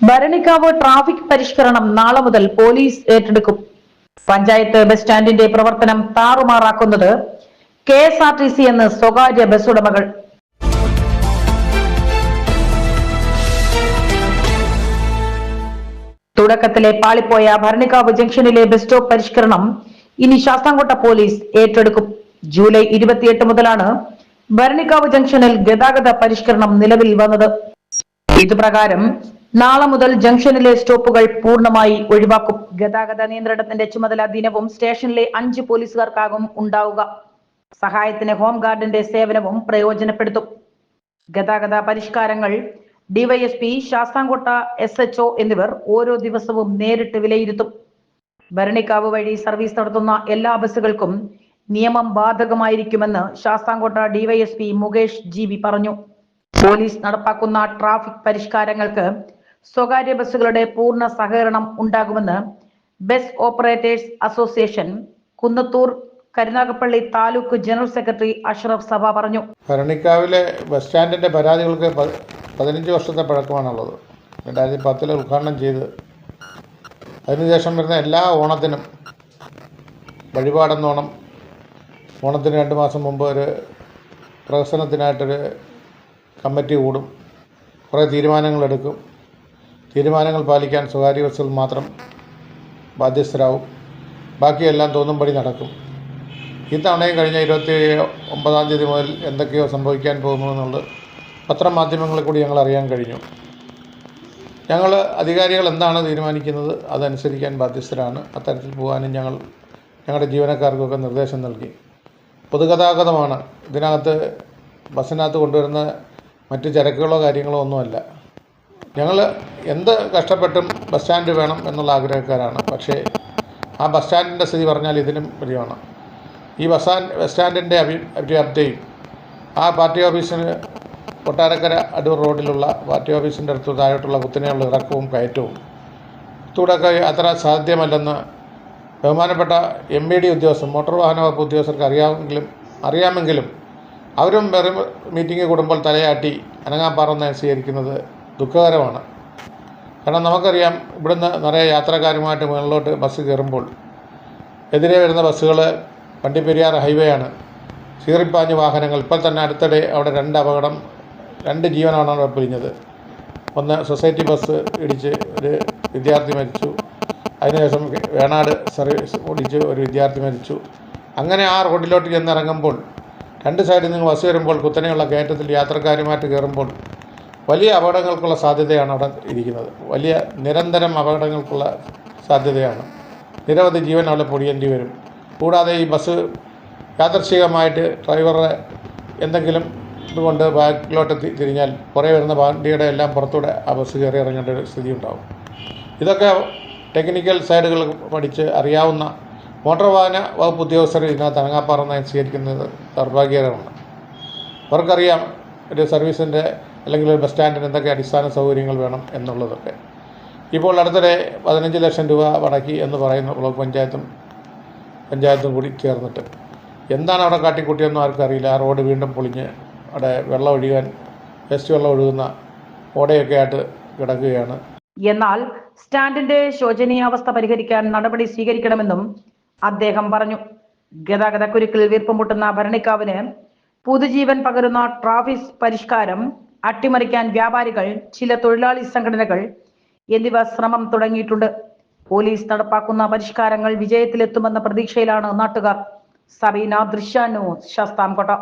Bharanikkavu traffic പരിഷ്കരണം നാളെ മുതൽ പോലീസ് ഏറ്റെടുക്കും. പഞ്ചായത്ത് ബസ് സ്റ്റാൻഡിന്റെ പ്രവർത്തനം താറുമാറാക്കുന്നത് K S R T C എന്ന് സ്വകാര്യ ബസ് ഉടമകൾ. തുടക്കത്തിലെ പാളിപ്പോയ ഭരണിക്കാവ് ജംഗ്ഷനിലെ ബസ് സ്റ്റോപ്പ് പരിഷ്കരണം ഇനി ശാസ്താംകോട്ട പോലീസ് ഏറ്റെടുക്കും. ജൂലൈ ഇരുപത്തിയെട്ട് മുതലാണ് ഭരണിക്കാവ് ജംഗ്ഷനിൽ ഗതാഗത പരിഷ്കരണം നിലവിൽ വന്നത്. ഇതുപ്രകാരം നാളെ മുതൽ ജംഗ്ഷനിലെ സ്റ്റോപ്പുകൾ പൂർണമായി ഒഴിവാക്കും. ഗതാഗത നിയന്ത്രണത്തിന്റെ ചുമതല ദിനവും സ്റ്റേഷനിലെ അഞ്ച് പോലീസുകാർക്കാകും ഉണ്ടാവുക. സഹായത്തിന് ഹോം ഗാർഡിന്റെ സേവനവും പ്രയോജനപ്പെടുത്തും. ഗതാഗത പരിഷ്കാരങ്ങൾ ഡിവൈഎസ്പി ശാസ്താംകോട്ട എസ് എച്ച് എന്നിവർ ഓരോ ദിവസവും നേരിട്ട് വിലയിരുത്തും. ഭരണിക്കാവ് വഴി സർവീസ് നടത്തുന്ന എല്ലാ ബസ്സുകൾക്കും നിയമം ബാധകമായിരിക്കുമെന്ന് ശാസ്താംകോട്ട ഡിവൈഎസ്പി മുകേഷ് ജി പറഞ്ഞു. പോലീസ് നടപ്പാക്കുന്ന ട്രാഫിക് പരിഷ്കാരങ്ങൾക്ക് സ്വകാര്യ ബസ്സുകളുടെ പൂർണ സഹകരണം ഉണ്ടാകുമെന്ന് bus operators association Kunnathur Karunagappally taluk general secretary Ashraf Sabha പറഞ്ഞു. ഭരണിക്കാവിലെ ബസ് സ്റ്റാൻഡിന്റെ പരാതികൾക്ക് പതിനഞ്ച് വർഷത്തെ പഴക്കമാണുള്ളത്. രണ്ടായിരത്തി പത്തിൽ ഉദ്ഘാടനം ചെയ്ത് അതിനുശേഷം വരുന്ന എല്ലാ ഓണത്തിനും വഴിപാടെന്നോണം ഓണത്തിന് രണ്ട് മാസം മുമ്പ് ഒരു പ്രഹസനത്തിനായിട്ടൊരു കമ്മിറ്റി കൂടും. കുറേ തീരുമാനങ്ങളെടുക്കും. തീരുമാനങ്ങൾ പാലിക്കാൻ സ്വകാര്യ ബസ്സുകൾ മാത്രം ബാധ്യസ്ഥരാവും. ബാക്കിയെല്ലാം തോന്നുംപടി നടക്കും. ഇത്തവണയും കഴിഞ്ഞ ഇരുപത്തി ഒമ്പതാം തീയതി മുതൽ എന്തൊക്കെയോ സംഭവിക്കാൻ പോകുന്നു എന്നുള്ളത് പത്രമാധ്യമങ്ങളിൽ കൂടി ഞങ്ങൾ അറിയാൻ കഴിഞ്ഞു. ഞങ്ങൾ അധികാരികൾ എന്താണ് തീരുമാനിക്കുന്നത് അതനുസരിക്കാൻ ബാധ്യസ്ഥരാണ്. അത്തരത്തിൽ പോകാനും ഞങ്ങൾ ഞങ്ങളുടെ ജീവനക്കാർക്കൊക്കെ നിർദ്ദേശം നൽകി. പൊതുഗതാഗതമാണ്. ഇതിനകത്ത് ബസ്സിനകത്ത് കൊണ്ടുവരുന്ന മറ്റ് ചരക്കുകളോ കാര്യങ്ങളോ ഒന്നുമല്ല. ഞങ്ങൾ എന്ത് കഷ്ടപ്പെട്ടും ബസ് സ്റ്റാൻഡ് വേണം എന്നുള്ള ആഗ്രഹക്കാരാണ്. പക്ഷേ ആ ബസ് സ്റ്റാൻഡിന്റെ സ്ഥിതി പറഞ്ഞാൽ ഇതിനും വലിയമാണ് ഈ ബസ് സ്റ്റാൻഡ് ബസ് സ്റ്റാൻഡിന്റെ അഭി അഭിവ്യാപ്തിയും ആ പാർട്ടി ഓഫീസിന് കൊട്ടാരക്കര അടൂർ റോഡിലുള്ള പാർട്ടി ഓഫീസിന്റെ അടുത്ത് താഴോട്ടുള്ള കുത്തിനെയുള്ള ഇറക്കവും കയറ്റവും ഇത്തൂടെയൊക്കെ അത്ര സാധ്യമല്ലെന്ന് ബഹുമാനപ്പെട്ട എം ബി ഡി ഉദ്യോഗസ്ഥർ മോട്ടോർ വാഹന വകുപ്പ് ഉദ്യോഗസ്ഥർക്ക് അറിയാമെങ്കിലും അറിയാമെങ്കിലും അവരും വെറും മീറ്റിംഗ് കൂടുമ്പോൾ തലയാട്ടി അനങ്ങാപ്പാറന്ന് സ്വീകരിക്കുന്നത് ദുഃഖകരമാണ്. കാരണം നമുക്കറിയാം ഇവിടുന്ന് നിറയെ യാത്രക്കാരുമായിട്ട് മുകളിലോട്ട് ബസ് കയറുമ്പോൾ എതിരെ വരുന്ന ബസ്സുകൾ വണ്ടിപ്പെരിയാർ ഹൈവേ ആണ് ചീറിപ്പാഞ്ഞ് വാഹനങ്ങൾ ഇപ്പോൾ തന്നെ അടുത്തിടെ അവിടെ രണ്ട് അപകടം രണ്ട് ജീവനാണ് അവിടെ പിരിഞ്ഞത്. ഒന്ന് സൊസൈറ്റി ബസ് ഇടിച്ച് ഒരു വിദ്യാർത്ഥി മരിച്ചു. അതിനുശേഷം വേണാട് സർവീസ് ഓടിച്ച് ഒരു വിദ്യാർത്ഥി മരിച്ചു. അങ്ങനെ ആ റോഡിലോട്ട് ചെന്നിറങ്ങുമ്പോൾ രണ്ട് സൈഡിൽ നിന്ന് ബസ് വരുമ്പോൾ കുത്തനെയുള്ള കയറ്റത്തിൽ യാത്രക്കാരുമായിട്ട് കയറുമ്പോൾ വലിയ അപകടങ്ങൾക്കുള്ള സാധ്യതയാണ് അവിടെ ഇരിക്കുന്നത്. വലിയ നിരന്തരം അപകടങ്ങൾക്കുള്ള സാധ്യതയാണ്. നിരവധി ജീവൻ അവിടെ പൊടിയേണ്ടി വരും. കൂടാതെ ഈ ബസ് യാദർശികമായിട്ട് ഡ്രൈവറെ എന്തെങ്കിലും ഇതുകൊണ്ട് ബാക്കിലോട്ട് തിരിഞ്ഞാൽ കുറേ വരുന്ന വണ്ടിയുടെ എല്ലാം പുറത്തൂടെ ആ ബസ് കയറി ഇറങ്ങേണ്ട ഒരു സ്ഥിതി ഉണ്ടാകും ഇതൊക്കെ ടെക്നിക്കൽ സൈഡുകൾ പഠിച്ച് അറിയാവുന്ന മോട്ടോർ വാഹന വകുപ്പ് ഉദ്യോഗസ്ഥർ ഇതിനകത്ത് അനങ്ങാപ്പാറന്ന് സ്വീകരിക്കുന്നത് ദൗർഭാഗ്യകരമാണ്. അവർക്കറിയാം ഒരു സർവീസിന്റെ അല്ലെങ്കിൽ ഒരു ബസ് സ്റ്റാൻഡിന് എന്തൊക്കെ അടിസ്ഥാന സൗകര്യങ്ങൾ വേണം എന്നുള്ളതൊക്കെ. ഇപ്പോൾ അടുത്തിടെ പതിനഞ്ച് ലക്ഷം രൂപ മടക്കി എന്ന് പറയുന്ന ബ്ലോക്ക് പഞ്ചായത്തും പഞ്ചായത്തും കൂടി ചേർന്നിട്ട്. എന്താണ് അവിടെ കാട്ടിക്കൂട്ടിയെന്നും ആർക്കും അറിയില്ല. ആ റോഡ് വീണ്ടും പൊളിഞ്ഞ് അവിടെ വെള്ളം ഒഴുകാൻ വേസ്റ്റ് വെള്ളം ഒഴുകുന്ന ഓടയൊക്കെ ആയിട്ട് കിടക്കുകയാണ്. എന്നാൽ സ്റ്റാൻഡിന്റെ ശോചനീയാവസ്ഥ പരിഹരിക്കാൻ നടപടി സ്വീകരിക്കണമെന്നും അദ്ദേഹം പറഞ്ഞു. ഗതാഗതക്കുരുക്കിൽ വീർപ്പുമുട്ടുന്ന ഭരണിക്കാവിന് പുതുജീവൻ പകരുന്ന ട്രാഫിക് പരിഷ്കാരം അട്ടിമറിക്കാൻ വ്യാപാരികൾ ചില തൊഴിലാളി സംഘടനകൾ എന്നിവ ശ്രമം തുടങ്ങിയിട്ടുണ്ട്. പോലീസ് നടപ്പാക്കുന്ന പരിഷ്കാരങ്ങൾ വിജയത്തിലെത്തുമെന്ന പ്രതീക്ഷയിലാണ് നാട്ടുകാർ. സബീന ദൃശ്യാനു ശാസ്താംകോട്ട.